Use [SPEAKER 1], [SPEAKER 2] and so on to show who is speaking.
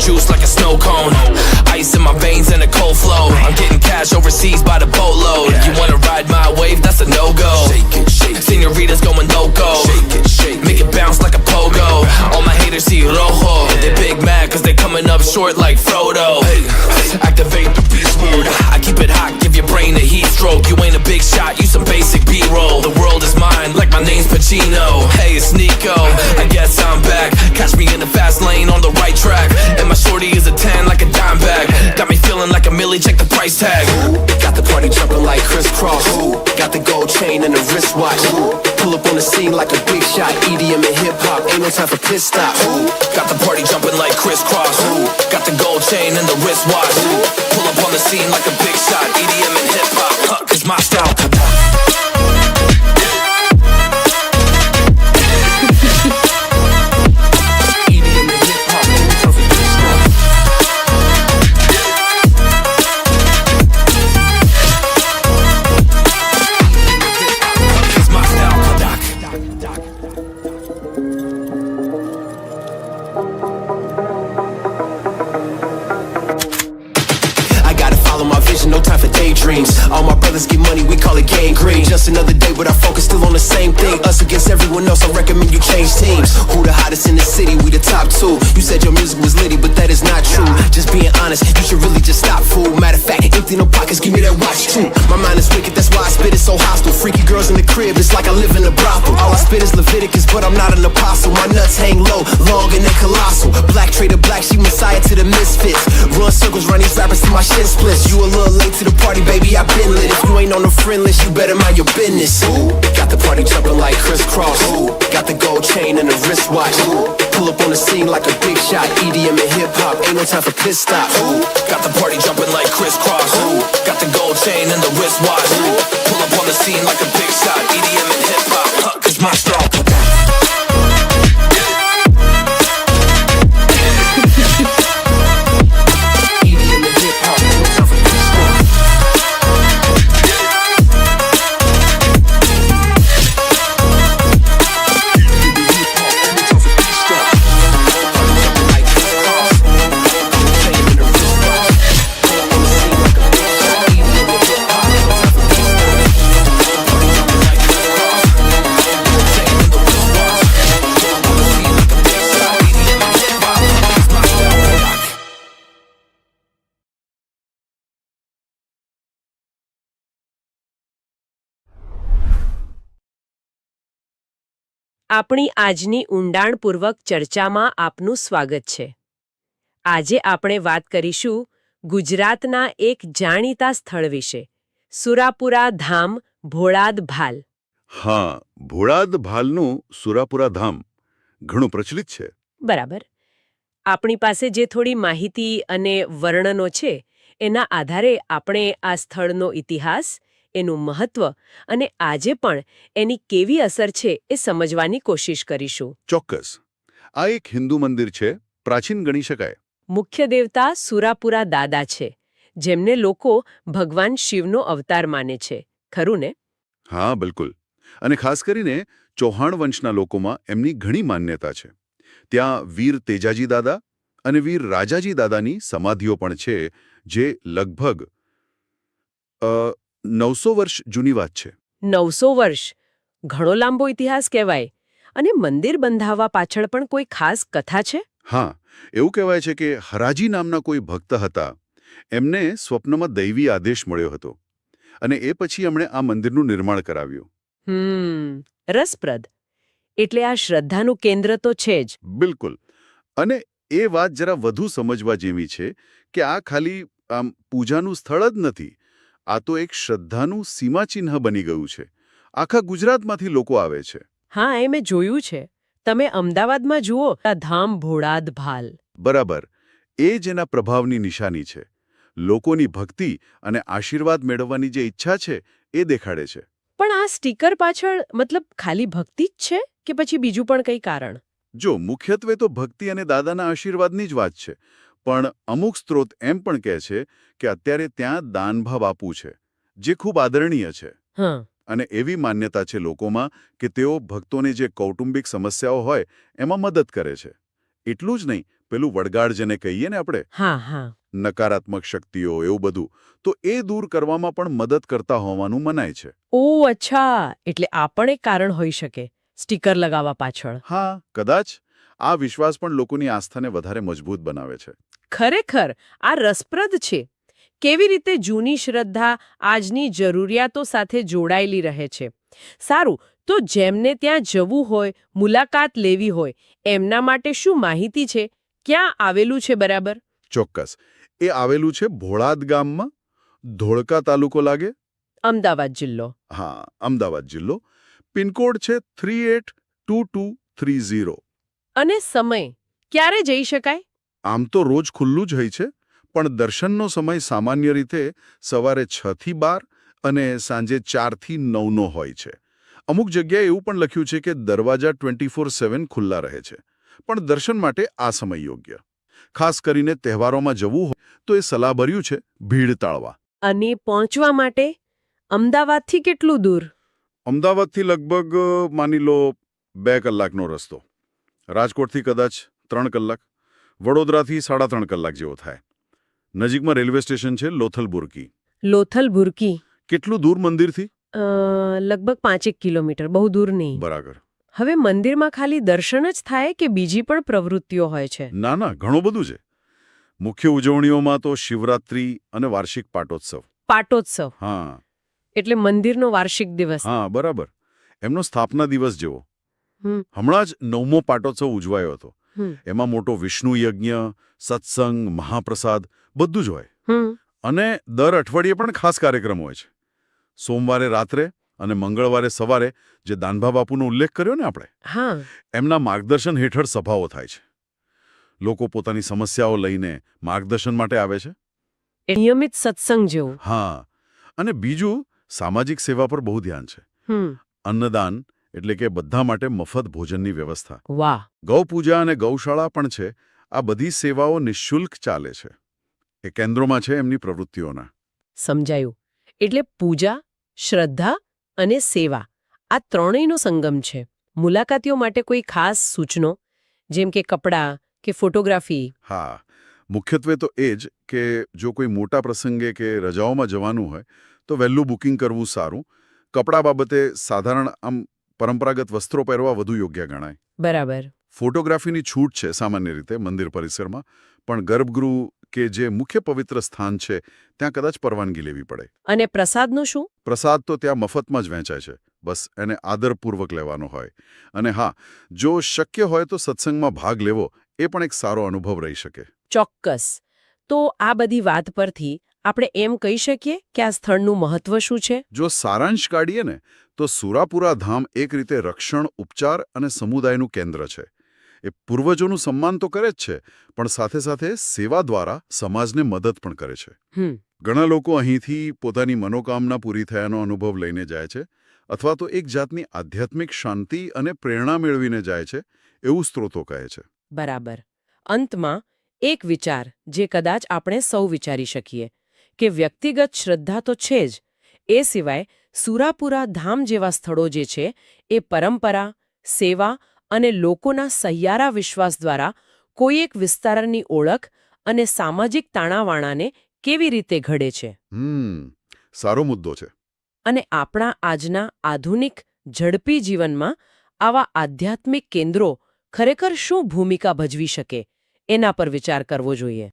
[SPEAKER 1] juice like a snow cone. Ice in my veins and a cold flow. I'm getting cash overseas by the boatload. You wanna ride my wave? That's a no go. Senoritas going loco. Shake it, shake, make it bounce like a pogo. All my haters see rojo. They big mad cause they coming up short like Frodo. Tag.
[SPEAKER 2] Got the party jumping like crisscross. Got the gold chain and the wristwatch. Pull up on the scene like a big shot. EDM and hip hop, ain't no time for pit stop.
[SPEAKER 1] Got the party jumping like crisscross. Got the gold chain and the wristwatch. Pull up on the scene like a big shot. EDM and hip hop.
[SPEAKER 2] All my brothers get money, we call it gang. Just another day, but our focus still on the same thing. Us against everyone else, I recommend you change teams. Who the hottest in the city? We the top two. You said your music was litty, but that is not true. Just being honest, you should really just stop, fool. Matter of fact, empty no pockets, give me that watch too. My mind is wicked, that's why I spit it so hostile. Freaky girls in the crib, it's like I live in a brothel. All I spit is Leviticus, but I'm not an apostle. My nuts hang low, long and they colossal. Black trader black, she messiah to the misfits. Run circles, run these rappers till my shit splits. You a little late to the party, baby, I been lit. If you ain't on the friend list, you better mind your business. Ooh, got the party jumping like crisscross. Ooh, got the gold chain and the wristwatch. Ooh, pull up on the scene like a big shot. EDM and hip hop, ain't no time for pit stop. Ooh,
[SPEAKER 1] Got the party jumping like crisscross. Got the gold chain and the wristwatch. Pull up on the scene like a big shot. EDM and hip hop. Huh, Cause my style.
[SPEAKER 3] આપણી આજની ઊંડાણપૂર્વક ચર્ચામાં આપનું સ્વાગત છે. આજે આપણે વાત કરીશું ગુજરાતના એક જાણીતા સ્થળ વિશે સુરાપુરા ધામ ભોળાદ ભાલ.
[SPEAKER 4] હા ભોળાદ ભાલનું સુરાપુરા ધામ ઘણું પ્રચલિત છે.
[SPEAKER 3] બરાબર. આપણી પાસે જે થોડી માહિતી અને વર્ણનો છે એના આધારે આપણે આ સ્થળનો ઇતિહાસ એનું મહત્વ અને આજે પણ એની કેવી અસર છે એ સમજવાની કોશિશ કરીશું.
[SPEAKER 4] ચોક્કસ. આ એક હિન્દુ મંદિર છે પ્રાચીન ગણી શકાય.
[SPEAKER 3] મુખ્ય દેવતા સુરાપુરા દાદા છે જેમને લોકો ભગવાન શિવનો અવતાર માને છે. ખરું ને?
[SPEAKER 4] હા બિલકુલ. અને ખાસ કરીને ચૌહાણ વંશના લોકોમાં એમની ઘણી માન્યતા છે. ત્યાં વીર તેજાજી દાદા અને વીર રાજાજી દાદાની સમાધિઓ પણ છે જે લગભગ અ, નવસો વર્ષ જૂની વાત છે.
[SPEAKER 3] નવસો વર્ષ. ઘણો લાંબો ઇતિહાસ કહેવાય. અને મંદિર બંધાવવા પાછળ પણ કોઈ ખાસ કથા છે?
[SPEAKER 4] હા એવું કહેવાય છે કે હરાજી નામના કોઈ ભક્ત હતા. એમને સ્વપ્નમાં દૈવી આદેશ મળ્યો હતો. અને એ પછી એમણે આ મંદિરનું નિર્માણ કરાવ્યું.
[SPEAKER 3] હમ રસપ્રદ. એટલે આ શ્રદ્ધાનું કેન્દ્ર તો છે જ.
[SPEAKER 4] બિલકુલ. અને એ વાત જરા વધુ સમજવા જેવી છે કે આ ખાલી આમ પૂજાનું સ્થળ જ નથી. આ તો એક શ્રદ્ધાનું સીમાચિહ્ન બની ગયું છે. આખા ગુજરાતમાંથી લોકો આવે છે.
[SPEAKER 3] હા એ મેં જોયું છે. તમે અમદાવાદમાં જુઓ આ ધામ ભોળાદ ભાલ.
[SPEAKER 4] બરાબર. એ જ એના પ્રભાવની નિશાની છે. લોકોની ભક્તિ અને આશીર્વાદ મેળવવાની જે ઈચ્છા છે એ દેખાડે છે.
[SPEAKER 3] પણ આ સ્ટીકર પાછળ મતલબ ખાલી ભક્તિ જ છે કે પછી બીજું પણ કંઈ કારણ?
[SPEAKER 4] જો મુખ્યત્વે તો ભક્તિ અને દાદાના આશીર્વાદની જ વાત છે. પણ અમુક સ્ત્રોત એમ પણ કહે છે કે અત્યારે ત્યાં દાનભાવ આપવું છે જે ખૂબ આદરણીય છે. અને એવી માન્યતા છે લોકોમાં કે તેઓ ભક્તોની જે કૌટુંબિક સમસ્યાઓ હોય એમાં મદદ કરે છે. એટલું જ નહીં પેલું વડગાડ જેને કહીએ ને આપણે.
[SPEAKER 3] હા હા.
[SPEAKER 4] નકારાત્મક શક્તિઓ એવું બધું તો એ દૂર કરવામાં પણ મદદ કરતા હોવાનું મનાય છે.
[SPEAKER 3] ઓ અચ્છા! એટલે આ પણ એક કારણ હોઈ શકે સ્ટીકર લગાવવા પાછળ.
[SPEAKER 4] હા કદાચ. આ વિશ્વાસ પણ લોકોની આસ્થાને વધારે મજબૂત બનાવે છે.
[SPEAKER 3] ખરેખર આ રસપ્રદ છે. કેવી રીતે જૂની શ્રદ્ધા આજની જરૂરિયાતો સાથે જોડાયેલી રહે છે. સારું તો જેમને ત્યાં જવું હોય મુલાકાત લેવી હોય એમના માટે શું માહિતી છે? ક્યાં આવેલું છે બરાબર?
[SPEAKER 4] ચોક્કસ. એ આવેલું છે ભોળાદ ગામમાં. ધોળકા તાલુકો લાગે?
[SPEAKER 3] અમદાવાદ જિલ્લો.
[SPEAKER 4] હા અમદાવાદ જિલ્લો. પિનકોડ છે three eight two two three zero.
[SPEAKER 3] અને સમય. ક્યારે જઈ શકાય?
[SPEAKER 4] આમ તો રોજ ખુલ્લું જ હોય છે પણ દર્શનનો સમય સામાન્ય રીતે સવારે છ થી બાર અને સાંજે ચારથી નવનો હોય છે. અમુક જગ્યાએ એવું પણ લખ્યું છે કે દરવાજા ટ્વેન્ટી ફોર સેવન ખુલ્લા રહે છે પણ દર્શન માટે આ સમય યોગ્ય. ખાસ કરીને તહેવારોમાં જવું હોય તો એ સલાહભર્યું છે ભીડ ટાળવા
[SPEAKER 3] અને પહોંચવા માટે? અમદાવાદથી કેટલું દૂર?
[SPEAKER 4] અમદાવાદથી લગભગ માની લો બે કલાકનો રસ્તો. રાજકોટથી કદાચ ત્રણ કલાક વડોદરાથી સાડા ત્રણ કલાક જેવો થાય. નજીકમાં રેલવે સ્ટેશન છે લોથલ બુરકી.
[SPEAKER 3] લોથલ ભુરકી
[SPEAKER 4] કેટલું દૂર મંદિરથી?
[SPEAKER 3] લગભગ પાંચેક કિલોમીટર બહુ દૂર નહીં.
[SPEAKER 4] બરાબર.
[SPEAKER 3] હવે મંદિરમાં ખાલી દર્શન જ થાય કે બીજી પણ પ્રવૃત્તિઓ હોય છે?
[SPEAKER 4] ના ના ઘણું બધું છે. મુખ્ય ઉજવણીઓમાં તો શિવરાત્રી અને વાર્ષિક પાટોત્સવ.
[SPEAKER 3] પાટોત્સવ.
[SPEAKER 4] હા.
[SPEAKER 3] એટલે મંદિરનો વાર્ષિક દિવસ.
[SPEAKER 4] હા બરાબર. એમનો સ્થાપના દિવસ જેવો. હમણાં જ નવમો પાટોત્સવ ઉજવાયો હતો. એમાં મોટો વિષ્ણુ યજ્ઞ સત્સંગ મહાપ્રસાદ બધું જ હોય. અને દર અઠવાડિયે પણ ખાસ કાર્યક્રમ હોય છે. સોમવારે રાત્રે અને મંગળવારે સવારે જે દાનભા બાપુનો ઉલ્લેખ કર્યો ને આપણે એમના માર્ગદર્શન હેઠળ સભાઓ થાય છે. લોકો પોતાની સમસ્યાઓ લઈને માર્ગદર્શન માટે આવે છે.
[SPEAKER 3] નિયમિત સત્સંગ જેવું.
[SPEAKER 4] હા. અને બીજું સામાજિક સેવા પર બહુ ધ્યાન છે. અન્નદાન એટલે કે બધા માટે મફત ભોજનની વ્યવસ્થા.
[SPEAKER 3] વાહ.
[SPEAKER 4] ગૌપૂજા અને ગૌશાળા પણ છે. આ બધી સેવાઓ નિઃશુલ્ક ચાલે છે. એ કેન્દ્રોમાં છે એમની પ્રવૃત્તિઓના.
[SPEAKER 3] સમજાયું. એટલે પૂજા શ્રદ્ધા અને સેવા. આ ત્રણેયનો સંગમ છે. મુલાકાતીઓ માટે કોઈ ખાસ સૂચનો? જેમ કે કપડાં કે ફોટોગ્રાફી?
[SPEAKER 4] હા. મુખ્યત્વે તો એ જ કે જો કોઈ મોટા પ્રસંગે કે રજાઓમાં જવાનું હોય તો વહેલું બુકિંગ કરવું સારું. કપડાં બાબતે સાધારણ આમ પરંપરાગત વસ્ત્રો પહેરવા વધુ યોગ્ય ગણાય.
[SPEAKER 3] બરાબર.
[SPEAKER 4] ફોટોગ્રાફીની છૂટ છે સામાન્ય રીતે મંદિર પરિસરમાં પણ ગર્ભગૃહ કે જે મુખ્ય પવિત્ર સ્થાન છે ત્યાં કદાચ પરવાનગી લેવી પડે.
[SPEAKER 3] અને પ્રસાદનું શું?
[SPEAKER 4] પ્રસાદ તો ત્યાં મફતમાં જ વહેંચાય છે. બસ એને આદરપૂર્વક લેવાનો હોય. અને હા જો શક્ય હોય તો સત્સંગમાં ભાગ લેવો એ પણ એક સારો અનુભવ રહી શકે.
[SPEAKER 3] ચોક્કસ. તો આ બધી વાત પરથી આપણે એમ કહી શકીએ કે આ સ્થળનું મહત્વ શું છે?
[SPEAKER 4] જો સારાંશ કાઢીએ ને તો સુરાપુરા ધામ એક રીતે રક્ષણ ઉપચાર અને સમુદાયનું કેન્દ્ર છે. એ પૂર્વજોનું સન્માન તો કરે જ છે પણ સાથે સાથે સેવા દ્વારા સમાજને મદદ પણ કરે છે. ઘણા લોકો અહીંથી પોતાની મનોકામના પૂરી થયાનો અનુભવ લઈને જાય છે અથવા તો એક જાતની આધ્યાત્મિક શાંતિ અને પ્રેરણા મેળવીને જાય છે એવું સ્ત્રોતો કહે છે.
[SPEAKER 3] બરાબર. અંતમાં એક વિચાર જે કદાચ આપણે સૌ વિચારી શકીએ. કે વ્યક્તિગત શ્રદ્ધા તો છે જ. એ સિવાય સુરાપુરા ધામ જેવા સ્થળો જે છે એ પરંપરા સેવા અને લોકોના સહિયારા વિશ્વાસ દ્વારા કોઈ એક વિસ્તારની ઓળખ અને સામાજિક તાણાવાણાને કેવી રીતે ઘડે છે?
[SPEAKER 4] હમ સારો મુદ્દો છે.
[SPEAKER 3] અને આપણા આજના આધુનિક ઝડપી જીવનમાં આવા આધ્યાત્મિક કેન્દ્રો ખરેખર શું ભૂમિકા ભજવી શકે એના પર વિચાર કરવો જોઈએ.